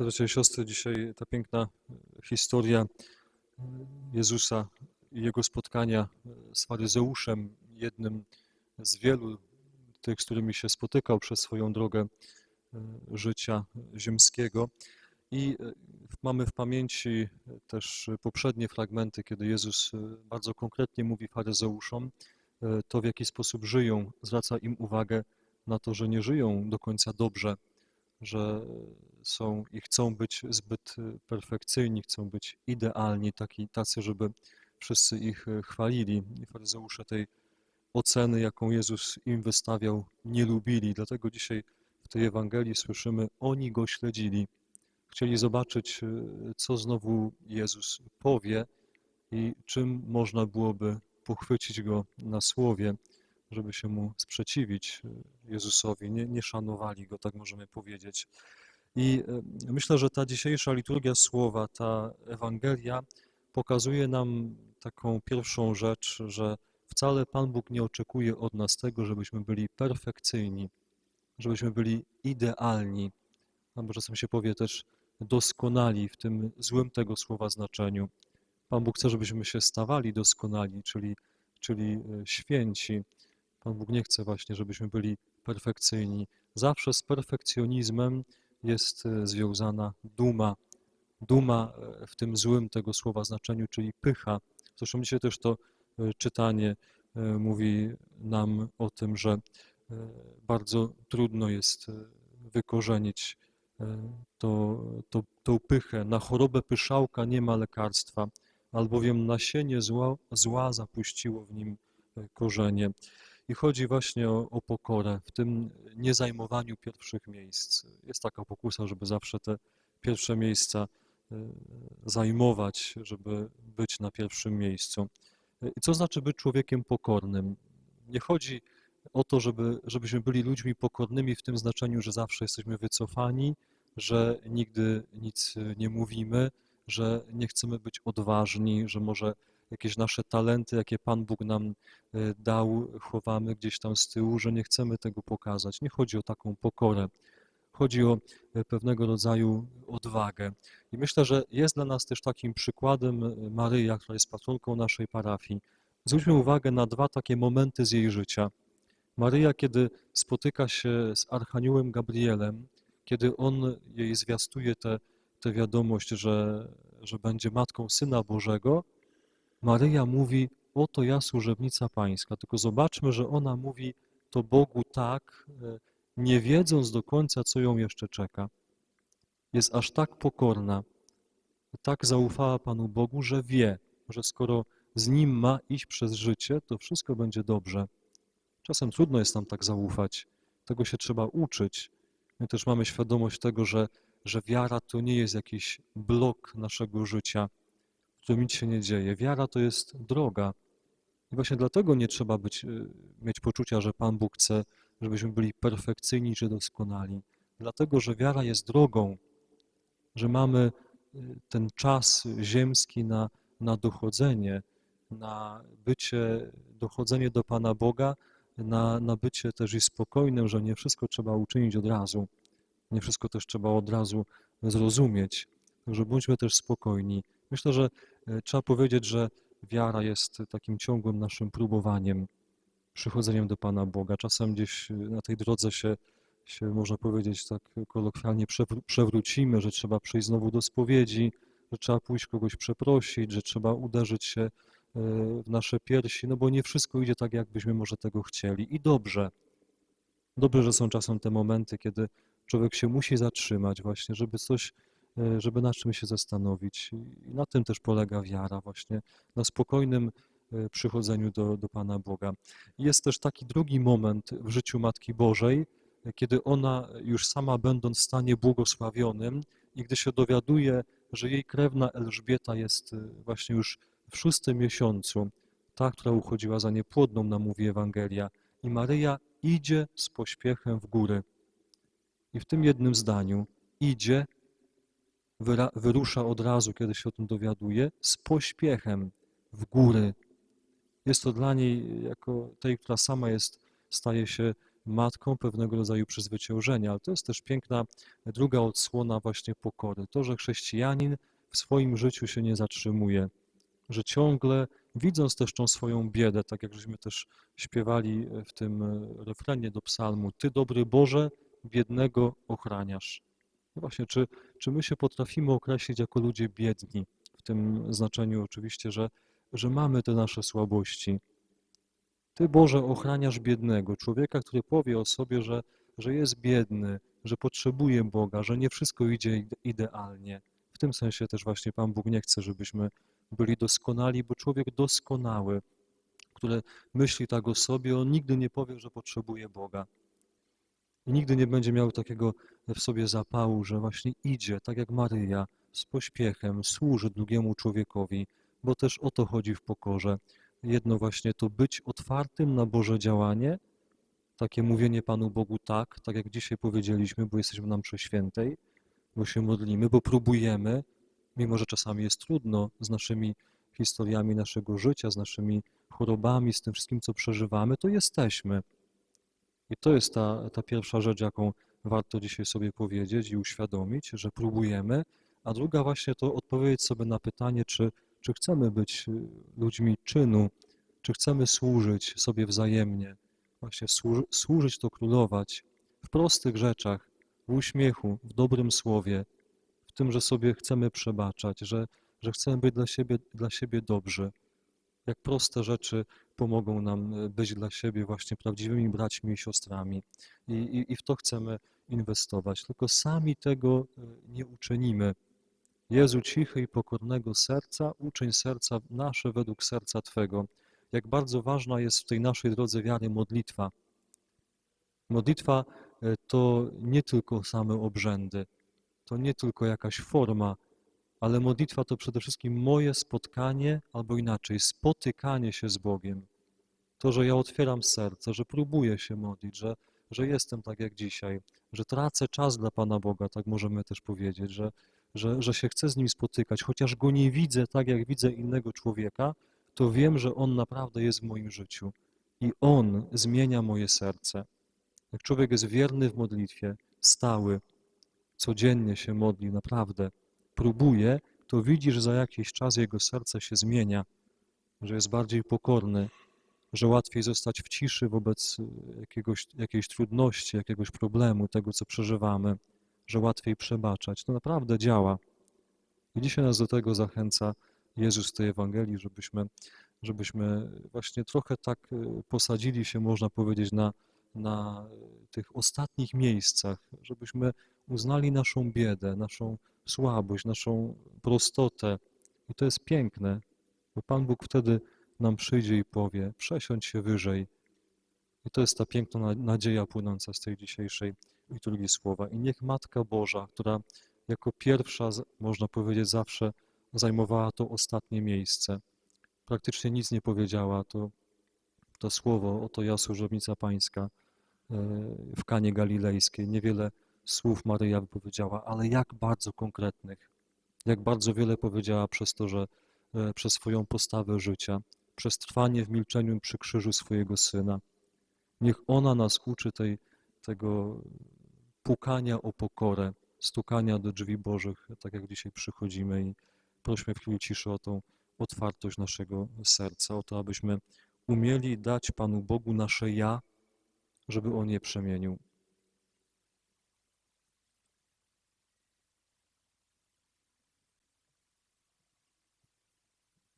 I siostry, dzisiaj ta piękna e, historia e, Jezusa i jego spotkania e, z faryzeuszem, jednym z wielu tych, z którymi się spotykał przez swoją drogę życia ziemskiego. I mamy w pamięci też poprzednie fragmenty, kiedy Jezus bardzo konkretnie mówi faryzeuszom to, w jaki sposób żyją, zwraca im uwagę na to, że nie żyją do końca dobrze, że są i chcą być zbyt perfekcyjni, chcą być idealni, taki, tacy, żeby wszyscy ich chwalili. I faryzeusze tej oceny, jaką Jezus im wystawiał, nie lubili. Dlatego dzisiaj w tej Ewangelii słyszymy, oni go śledzili. Chcieli zobaczyć, co znowu Jezus powie i czym można byłoby pochwycić go na słowie, żeby się mu sprzeciwić Jezusowi. Nie, nie szanowali go, tak możemy powiedzieć. I myślę, że ta dzisiejsza liturgia słowa, ta Ewangelia pokazuje nam taką pierwszą rzecz, że wcale Pan Bóg nie oczekuje od nas tego, żebyśmy byli perfekcyjni, żebyśmy byli idealni, albo czasem się powie też doskonali w tym złym tego słowa znaczeniu. Pan Bóg chce, żebyśmy się stawali doskonali, czyli, czyli święci. Pan Bóg nie chce właśnie, żebyśmy byli perfekcyjni. Zawsze z perfekcjonizmem jest związana duma. Duma w tym złym tego słowa znaczeniu, czyli pycha. Zresztą dzisiaj też to czytanie mówi nam o tym, że bardzo trudno jest wykorzenić to, to, tą pychę. Na chorobę pyszałka nie ma lekarstwa, albowiem nasienie zła, zła zapuściło w nim korzenie. I chodzi właśnie o, o pokorę, w tym niezajmowaniu pierwszych miejsc. Jest taka pokusa, żeby zawsze te pierwsze miejsca zajmować, żeby być na pierwszym miejscu. I co znaczy być człowiekiem pokornym? Nie chodzi o to, żeby, żebyśmy byli ludźmi pokornymi w tym znaczeniu, że zawsze jesteśmy wycofani, że nigdy nic nie mówimy, że nie chcemy być odważni, że może jakieś nasze talenty, jakie Pan Bóg nam dał, chowamy gdzieś tam z tyłu, że nie chcemy tego pokazać. Nie chodzi o taką pokorę. Chodzi o pewnego rodzaju odwagę. I myślę, że jest dla nas też takim przykładem Maryja, która jest patronką naszej parafii. Zwróćmy uwagę na dwa takie momenty z jej życia. Maryja, kiedy spotyka się z Archaniołem Gabrielem, kiedy on jej zwiastuje tę wiadomość, że, że będzie matką Syna Bożego, Maryja mówi, oto ja służebnica Pańska. Tylko zobaczmy, że ona mówi to Bogu tak, nie wiedząc do końca, co ją jeszcze czeka. Jest aż tak pokorna, tak zaufała Panu Bogu, że wie, że skoro z Nim ma iść przez życie, to wszystko będzie dobrze. Czasem trudno jest nam tak zaufać, tego się trzeba uczyć. My też mamy świadomość tego, że, że wiara to nie jest jakiś blok naszego życia, którym nic się nie dzieje. Wiara to jest droga. I właśnie dlatego nie trzeba być, mieć poczucia, że Pan Bóg chce, żebyśmy byli perfekcyjni czy doskonali. Dlatego, że wiara jest drogą, że mamy ten czas ziemski na, na dochodzenie, na bycie, dochodzenie do Pana Boga, na, na bycie też i spokojnym, że nie wszystko trzeba uczynić od razu. Nie wszystko też trzeba od razu zrozumieć. Także bądźmy też spokojni. Myślę, że trzeba powiedzieć, że wiara jest takim ciągłym naszym próbowaniem, przychodzeniem do Pana Boga. Czasem gdzieś na tej drodze się, się można powiedzieć tak kolokwialnie, przewrócimy, że trzeba przyjść znowu do spowiedzi, że trzeba pójść kogoś przeprosić, że trzeba uderzyć się w nasze piersi, no bo nie wszystko idzie tak, jakbyśmy może tego chcieli. I dobrze. Dobrze, że są czasem te momenty, kiedy człowiek się musi zatrzymać właśnie, żeby coś, żeby nad czym się zastanowić. I na tym też polega wiara właśnie, na spokojnym przychodzeniu do, do Pana Boga. Jest też taki drugi moment w życiu Matki Bożej, kiedy ona już sama będąc w stanie błogosławionym i gdy się dowiaduje, że jej krewna Elżbieta jest właśnie już w szóstym miesiącu, ta, która uchodziła za niepłodną, nam mówi Ewangelia, i Maryja idzie z pośpiechem w góry. I w tym jednym zdaniu idzie, wyrusza od razu, kiedy się o tym dowiaduje, z pośpiechem w góry. Jest to dla niej, jako tej, która sama jest, staje się matką pewnego rodzaju przezwyciężenia, ale to jest też piękna druga odsłona właśnie pokory. To, że chrześcijanin w swoim życiu się nie zatrzymuje, że ciągle widząc też tą swoją biedę, tak jak żeśmy też śpiewali w tym refrenie do psalmu, Ty dobry Boże, biednego ochraniasz. No właśnie, czy, czy my się potrafimy określić jako ludzie biedni, w tym znaczeniu oczywiście, że, że mamy te nasze słabości. Ty Boże ochraniasz biednego, człowieka, który powie o sobie, że, że jest biedny, że potrzebuje Boga, że nie wszystko idzie ide- idealnie. W tym sensie też właśnie Pan Bóg nie chce, żebyśmy byli doskonali, bo człowiek doskonały, który myśli tak o sobie, on nigdy nie powie, że potrzebuje Boga. I nigdy nie będzie miał takiego w sobie zapału, że właśnie idzie, tak jak Maryja, z pośpiechem, służy drugiemu człowiekowi, bo też o to chodzi w pokorze. Jedno właśnie to być otwartym na Boże działanie, takie mówienie Panu Bogu tak, tak jak dzisiaj powiedzieliśmy, bo jesteśmy na mszy świętej, bo się modlimy, bo próbujemy, mimo że czasami jest trudno z naszymi historiami naszego życia, z naszymi chorobami, z tym wszystkim, co przeżywamy, to jesteśmy. I to jest ta, ta pierwsza rzecz, jaką warto dzisiaj sobie powiedzieć i uświadomić, że próbujemy, a druga właśnie to odpowiedzieć sobie na pytanie, czy, czy chcemy być y, ludźmi czynu, czy chcemy służyć sobie wzajemnie, właśnie służy, służyć to królować w prostych rzeczach, w uśmiechu, w dobrym słowie, w tym, że sobie chcemy przebaczać, że, że chcemy być dla siebie, dla siebie dobrzy. Jak proste rzeczy pomogą nam y, być dla siebie właśnie prawdziwymi braćmi i siostrami. I, i, i w to chcemy inwestować. Tylko sami tego y, nie uczynimy. Jezu cichy i pokornego serca, uczeń serca nasze według serca Twego. Jak bardzo ważna jest w tej naszej drodze wiary modlitwa. Modlitwa e, to nie tylko same obrzędy, to nie tylko jakaś forma, ale modlitwa to przede wszystkim moje spotkanie, albo inaczej, spotykanie się z Bogiem. To, że ja otwieram serce, że próbuję się modlić, że, że jestem tak jak dzisiaj, że tracę czas dla Pana Boga, tak możemy też powiedzieć, że, że, że się chcę z Nim spotykać, chociaż Go nie widzę tak, jak widzę innego człowieka, to wiem, że On naprawdę jest w moim życiu i On zmienia moje serce. Jak człowiek jest wierny w modlitwie, stały, codziennie się modli, naprawdę próbuje, to widzi, że za jakiś czas jego serce się zmienia, że jest bardziej pokorny, że łatwiej zostać w ciszy wobec y, jakiegoś, jakiejś trudności, jakiegoś problemu, tego, co przeżywamy, że łatwiej przebaczać. To naprawdę działa. I dzisiaj nas do tego zachęca Jezus w tej Ewangelii, żebyśmy, żebyśmy właśnie trochę tak y, posadzili się, można powiedzieć, na, na tych ostatnich miejscach, żebyśmy uznali naszą biedę, naszą słabość, naszą prostotę. I to jest piękne, bo Pan Bóg wtedy nam przyjdzie i powie: przesiądź się wyżej. I to jest ta piękna na- nadzieja płynąca z tej dzisiejszej liturgii słowa. I niech Matka Boża, która jako pierwsza, można powiedzieć, zawsze zajmowała to ostatnie miejsce, praktycznie nic nie powiedziała, to, to słowo, oto ja, służebnica Pańska e, w Kanie Galilejskiej, niewiele słów Maryja wypowiedziała, ale jak bardzo konkretnych, jak bardzo wiele powiedziała przez to, że e, przez swoją postawę życia, przez trwanie w milczeniu przy krzyżu swojego Syna. Niech ona nas uczy tej, tego pukania o pokorę, stukania do drzwi Bożych, tak jak dzisiaj przychodzimy i prośmy w chwili ciszy o tą otwartość naszego serca, o to, abyśmy umieli dać Panu Bogu nasze ja, żeby On je przemienił.